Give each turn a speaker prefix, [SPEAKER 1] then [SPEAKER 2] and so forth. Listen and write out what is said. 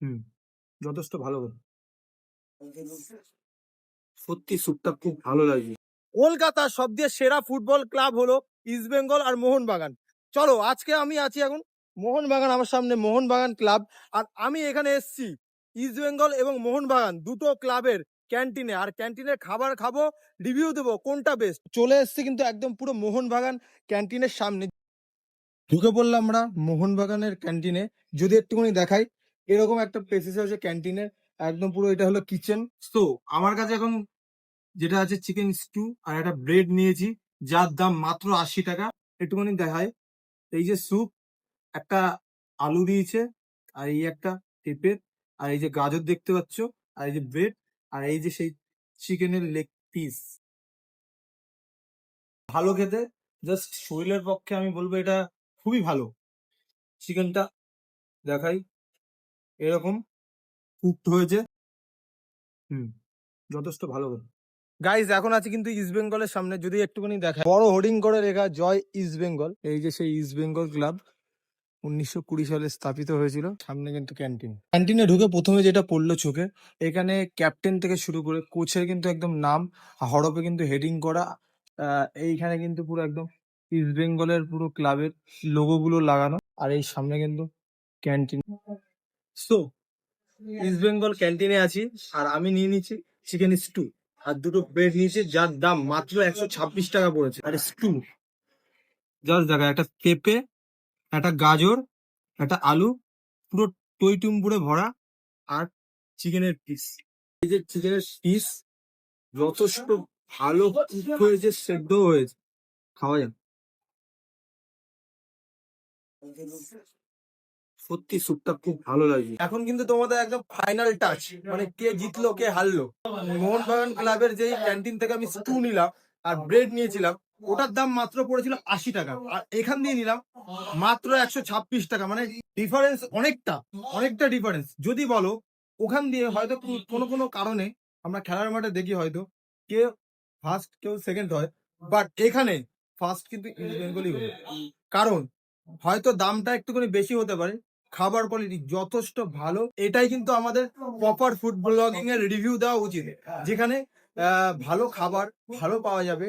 [SPEAKER 1] হুম যথেষ্ট ভালো সত্যি স্যুপটা খুব ভালো লাগছে
[SPEAKER 2] কলকাতার সবচেয়ে সেরা ফুটবল ক্লাব হলো ইস্টবেঙ্গল আর মোহনবাগান। চলো আজকে আমি আছি এখন মোহনবাগান আমার সামনে মোহনবাগান ক্লাব। আর আমি এখানে এসেছি ইস্টবেঙ্গল এবং মোহনবাগান দুটো ক্লাবের ক্যান্টিনে। আর ক্যান্টিনের খাবার খাব রিভিউ দেবো কোনটা বেস্ট চলে এসেছি কিন্তু একদম পুরো মোহনবাগান ক্যান্টিনের সামনে। ঢুকে পড়লাম আমরা মোহনবাগানের ক্যান্টিনে। যদি একটুখানি দেখাই এরকম একটা প্লেসেস আছে ক্যান্টিনের একদম পুরো এটা হলো কিচেন
[SPEAKER 1] তো আমার কাছে এখন যেটা আছে চিকেন স্টু আর একটা ব্রেড নিয়েছি, যার দাম মাত্র আশি টাকা। একটুখানি দেখায় এই যে স্যুপ একটা আলু দিয়েছে, আর এই একটা পেঁপে, আর এই যে গাজর দেখতে পাচ্ছ, আর এই যে ব্রেড আর এই যে সেই চিকেনের লেগ পিস ভালো খেতে। জাস্ট শরীরের পক্ষে আমি বলব এটা খুবই ভালো। চিকেনটা দেখাই। এরকম কুকড হয়েছে। হুম, যথেষ্ট ভালো
[SPEAKER 2] গাইজ এখন আছে কিন্তু ইস্ট বেঙ্গলের সামনে। যদি একটুখানি দেখা বড় হোর্ডিং করে লেখা, জয় ইস্ট বেঙ্গল এই যে সেই ইস্ট বেঙ্গল ক্লাব উনিশশো কুড়ি সালে স্থাপিত হয়েছিল। সামনে কিন্তু ক্যান্টিন ক্যান্টিনে ঢুকে প্রথমে যেটা পড়ল চোখে, এখানে ক্যাপ্টেন থেকে শুরু করে কোচের কিন্তু একদম নাম হরপে কিন্তু হেডিং করা এইখানে কিন্তু পুরো একদম ইস্ট বেঙ্গলের পুরো ক্লাবের লোগো গুলো লাগানো, আর এই সামনে কিন্তু ক্যান্টিন
[SPEAKER 1] সো ইস্ট বেঙ্গল ক্যান্টিনে আছি আর আমি নিয়ে নিচ্ছি চিকেন স্টু আর দুটো ব্রেড নিয়েছি যার দাম মাত্র একশো ছাব্বিশ টাকা পড়েছে। আর স্টু জাস্ট দেখা একটা পেঁপে একটা গাজর একটা আলু পুরো টইটুম্বুরে ভরা আর চিকেনের পিস এই যে চিকেনের পিস যথেষ্ট ভালো হয়েছে সেদ্ধ হয়েছে। খাওয়া যাক। সত্যি স্যুপটা খুব ভালো লাগছে।
[SPEAKER 2] এখন কিন্তু তোমাদের একদম ফাইনাল টাচ মানে কে জিতলো, কে হারলো। মোহনবাগান ক্লাবের যে ক্যান্টিন থেকে আমি স্টু নিলাম আর ব্রেড নিয়েছিলাম, ওটার দাম মাত্র পড়েছিল আশি টাকা। আর এখান দিয়ে নিলাম মাত্র একশো ছাব্বিশ টাকা মানে ডিফারেন্স অনেকটা অনেকটা ডিফারেন্স যদি বলো, ওখান দিয়ে হয়তো কোনো কোনো কারণে, আমরা খেলার মাঠে দেখি হয়তো, কে ফার্স্ট কেউ সেকেন্ড হয় বাট এখানে ফার্স্ট কিন্তু কারণ, হয়তো দামটা একটুখানি বেশি হতে পারে খাবার কোয়ালিটি যথেষ্ট ভালো, এটাই কিন্তু আমাদের প্রপার ফুড ব্লগিং এর রিভিউ দেওয়া উচিত। যেখানে ভালো খাবার, ভালো পাওয়া যাবে।